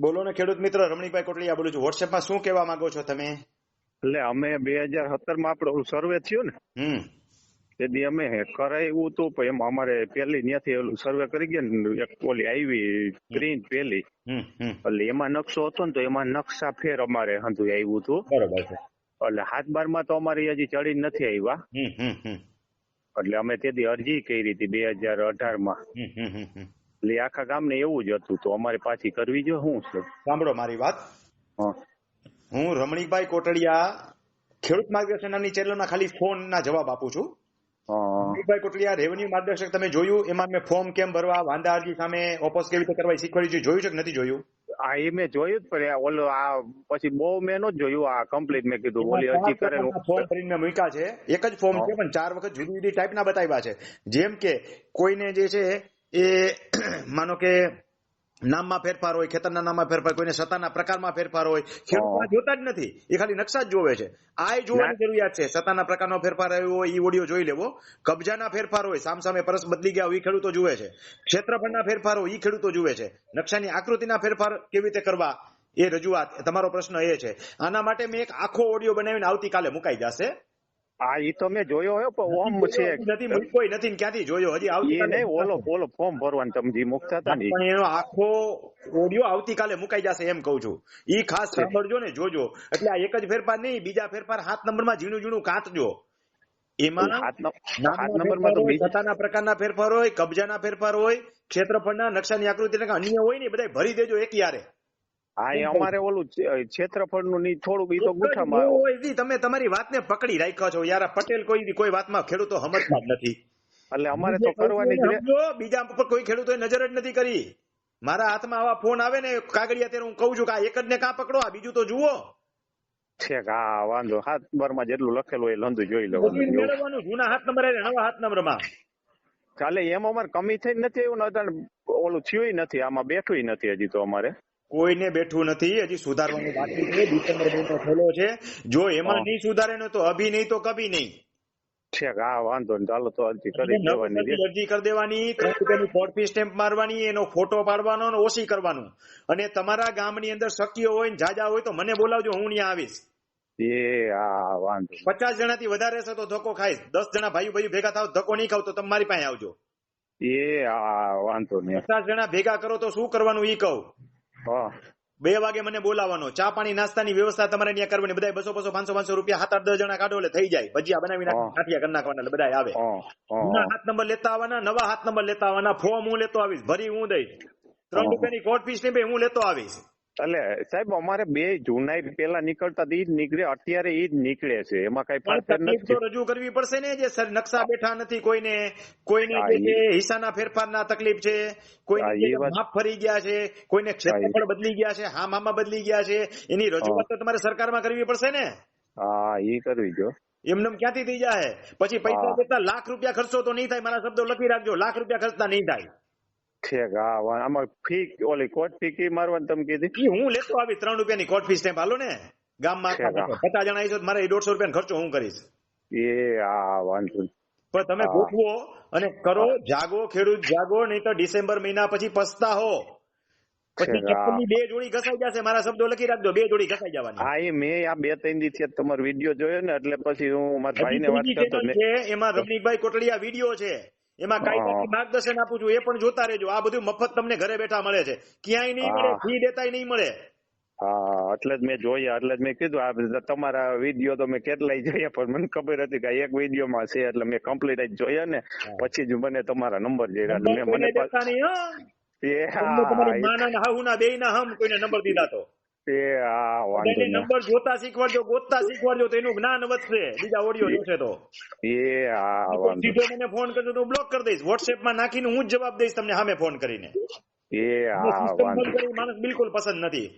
બોલો ને ખેડૂત મિત્ર રમણીકભાઈ કોટલીયા બોલું છું. વોટ્સએપમાં શું કહેવા માંગો છો તમે? એટલે અમે બે હજાર સત્તરમાં આપડે સર્વે થયું ને હમ. તેથી અમે કરાવ્યું હતું પણ એમાં અમારે પેલી ત્યાંથી ઓલું સર્વે કરી ગયા ને એક ઓલી આવી ગ્રીન પેલી એટલે એમાં નકશો હતો ને તો એમાં નકશા ફેર અમારે હંધુ આવ્યું હતું. બરોબર છે. એટલે હાથ બારમાં તો અમારી હજી ચડી નથી આવ્યા. એટલે અમે તેથી અરજી કરી હતી બે હજાર અઢારમાં. એટલે આખા ગામને એવું જ હતું તો અમારે પાછી કરવી જો શું છે? સાંભળો મારી વાત. હું. રમણીકભાઈ કોટડિયા ખેડૂત માર્ગદર્શનની ચેનલના ખાલી ફોનના જવાબ આપું છું. રમણીકભાઈ કોટડિયા રેવન્યુ માર્ગદર્શક તમે જોયું? એમાં મેં ફોર્મ કેમ ભરવા વાંધા અરજી સામે ઓપોસ કેવી રીતે કરવા શીખવાડી શીખવાડ્યું છે જોયું છે કે નથી જોયું? આ એ મેં જોયું જ પણ ઓલો આ પછી બહુ મેં નો જોયું આ કમ્પ્લીટ મેં કીધું. ઓલી અરજી કરેલું ફોર્મ ભરીને મૂક્યા છે. એક જ ફોર્મ છે પણ ચાર વખત જુદી જુદી ટાઈપના બતાવ્યા છે. જેમ કે કોઈને જે છે એ માનો કે નામમાં ફેરફાર હોય ખેતરના નામમાં ફેરફાર કોઈને સત્તાના પ્રકારમાં ફેરફાર હોય ખેડૂત જોતા જ નથી. એ ખાલી નકશા જ જોવે છે. આ જોવાની જરૂરિયાત છે. સત્તાના પ્રકારનો ફેરફાર આવ્યો હોય એ ઓડિયો જોઈ લેવો. કબજાના ફેરફાર હોય સામ સામે પરસ બદલી ગયા હોય એ ખેડૂતો જુએ છે. ક્ષેત્રફળના ફેરફાર હોય એ ખેડૂતો જુએ છે. નકશાની આકૃતિના ફેરફાર કેવી રીતે કરવા એ રજૂઆત તમારો પ્રશ્ન એ છે. આના માટે મેં એક આખો ઓડિયો બનાવીને આવતીકાલે મુકાઈ જશે. આ એ તો મેં જોયો હોય પણ ઓમ છે. નથી કોઈ નથી ક્યાંથી જોયો? હજી એ આવતીકાલે નહીં ઓલો ઓલો ફોર્મ ભરવાનું તમે જે મુકતા હતા ને પણ એનો આખો ઓડિયો આવતીકાલે મુકાઈ જશે એમ કહું છું. ઈ ખાસ સાંભળજો ને જોજો. એટલે આ એક જ ફેરફાર નહીં બીજા ફેરફાર સાત નંબરમાં ઝીણું ઝીણું કાંટજો એમાં નં- નંબરમાં તો સત્તાના પ્રકારના ફેરફાર હોય કબજાના ફેરફાર હોય ક્ષેત્રફળના નકશાની આકૃતિ અન્ય હોય ને બધા ભરી દેજો એક યારે. હા એ અમારે ઓલું ક્ષેત્રફળનું ની થોડું ઈ તો ગુઠામાં હોય તમે તમારી વાતને પકડી રાખ્યો છો. યાર પટેલ કોઈ કોઈ વાતમાં ખેડૂતો સમજતા જ નથી. એટલે અમારે તો કરવાની જ બીજા પર કોઈ ખેડૂતોએ નજર જ નથી કરી. મારા હાથમાં આવા ફોન આવે ને કાગળિયા ત્યારે હું કહું છું કે આ એક જ ને કાં પકડો આ બીજું તો જુઓ. છે હા વાંધો હાથ નંબરમાં જેટલું લખેલું એ લંધું જોઈ લેવાનું. મેળવવાનું જૂના હાથ નંબર નવા હાથ નંબરમાં. ચાલે એમ અમારે કમી થઈ નથી એવું ઓલું થયું નથી આમાં બેઠું નથી હજી તો અમારે. કોઈને બેઠું નથી હજી સુધારવાનું બાકી છે ડિસેમ્બર મહિનો થયેલો છે. જો એમાં નહીં સુધારે ને તો અભી નહીં તો કભી નહીં. છે હા વાંધો ને ચાલો તો અરજી કરી દેવાની અરજી કરી દેવાની ત્રણ રૂપિયાની સ્ટેમ્પ મારવાની એનો ફોટો પાડવાનો અને ઓછી કરવાનું. અને તમારા ગામની અંદર શક્ય હોય ને જાજા હોય તો મને બોલાવજો હું ત્યાં આવીશ. એ હા વાંધો. પચાસ જણાથી વધારે હશે તો ધક્કો ખાઈશ. દસ જણા ભાઈ ભાઈ ભેગા થાવ ધક્કો નહીં ખાવ તો તમે મારી પાસે આવજો. એ હા વાંધો નહીં. પચાસ જણા ભેગા કરો તો શું કરવાનું ઈ કહું. બે વાગે મને બોલાવવાનો. ચા પાણી નાસ્તાની વ્યવસ્થા તમારે ત્યાં કરવાની. બધા બસો બસો પાંચસો પાંચસો રૂપિયા સાત આઠ દસ જણા કાઢો એટલે થઈ જાય. ભજીયા બનાવી નાખી. કરી નાખવાના બધા આવે. જૂના હાથ નંબર લેતા આવવાના નવા હાથ નંબર લેતા આવવાના. ફોર્મ હું લેતો આવીશ. ભરી હું દઈશ. ત્રણ. રૂપિયાની કોર્ટ ફીસ ને હું લેતો આવીશ. એટલે સાહેબ અમારે બે જુનાઈ પેલા નીકળતા ઈ જ નીકળે અત્યારે ઈ જ નીકળે છે. એમાં કઈ નથી. રજૂ કરવી પડશે ને જે સર નકશા બેઠા નથી કોઈને કોઈને હિસ્સાના ફેરફારના તકલીફ છે કોઈને માપ ફરી ગયા છે કોઈને ક્ષેત્રફળ બદલી ગયા છે હા મામા બદલી ગયા છે. એની રજૂઆત તો તમારે સરકારમાં કરવી પડશે ને. હા ઈ કરવી જો. એમને ક્યાંથી થઈ જાય? પછી પૈસા દેતા લાખ રૂપિયા ખર્ચો તો નહીં થાય મારા શબ્દો લખી રાખજો લાખ રૂપિયા ખર્ચતા નહીં થાય. છે કે હા આમાં ફી ઓલી કોર્ટ ફી કી મારવાની તમે કીધી? હું લેતો આવી ત્રણ રૂપિયાની કોર્ટ ફી સ્ટેમ્પ હાલો ને. ગામમાં પચાસ જણા આવીશું મારે દોઢસો રૂપિયાનો ખર્ચો હું કરીશ. એ હા વાંધો પણ તમે ગોઠવો અને કરો જાગો ખેડૂત જાગો નહીં તો ડિસેમ્બર મહિના પછી પસ્તા હો. પછી ચપ્પલની બે જોડી ઘસાઈ જશે મારા શબ્દો લખી રાખજો બે જોડી ઘસાઈ જવાની. હા એ મેં આ બે ત્રણ દિવસ તમારો વીડિયો જોયો ને એટલે પછી હું મારા ભાઈ ભાઈને વાત કરતો ને એમાં રમણીકભાઈ કોટડિયા વીડિયો છે. એમાં કાયદાથી માર્ગદર્શન આપું છું એ પણ જોતા રહેજો. આ બધું મફત તમને ઘરે બેઠા મળે છે. ક્યાંય નહીં મળે હા. ફી દેતાય નહીં મળે. હા એટલે જ મેં જોયા એટલે જ મેં કીધું આ તમારા વીડિયો તો મેં કેટલાય જોયા પણ મને ખબર હતી કે એક વિડીયોમાં છે એટલે મેં કમ્પ્લીટ જ જોયા ને. પછી જ મને તમારા નંબર જોયા મને નહીં હો. માના હાહુના બેયના હમ કોઈને નંબર દીધા તો. એ આ વાંધો નંબર જોતા શીખવાડજો ગોતતા શીખવાડજો તો એનું જ્ઞાન વધશે. બીજા ઓડિયો જોશે તો. એ આ વાંધો સીધો મને ફોન કરજો તો બ્લોક કરી દઈશ. WhatsApp માં નાખીને હું જ જવાબ દઈશ તમને સામે ફોન કરીને. એ આ વાંધો માણસ બિલકુલ પસંદ નથી.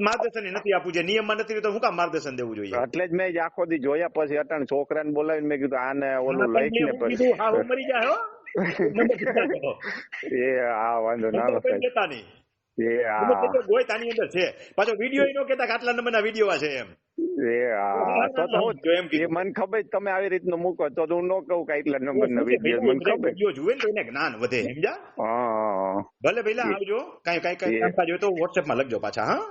માર્ગદર્શન નથી આપવું નિયમ નિયમમાં નથી તો હું કામ માર્ગદર્શન દેવું જોઈએ? એટલે જ મેં આખો દી જોયા પછી અટાણ છોકરાને બોલાવીને મેં કીધું આને ઓલું લઈ ને હું પછી. મરી જાય તો. એ હા વાંધો ના લેતા નહીં. ગોય તાની અંદર છે. પાછો વીડિયો નો કેતા આટલા નંબરના વીડિયો છે એમ. મને ખબર તમે આવી રીતનું મૂકો તો હું ન કહું કે એટલા નંબર ના વીડિયો મને ખબર જુએ તો એને જ્ઞાન વધે સમજા ભલે પેલા આવજો કઈ કઈ કઈ કામકાજ હોય તો વોટ્સએપમાં લખજો પાછા હા?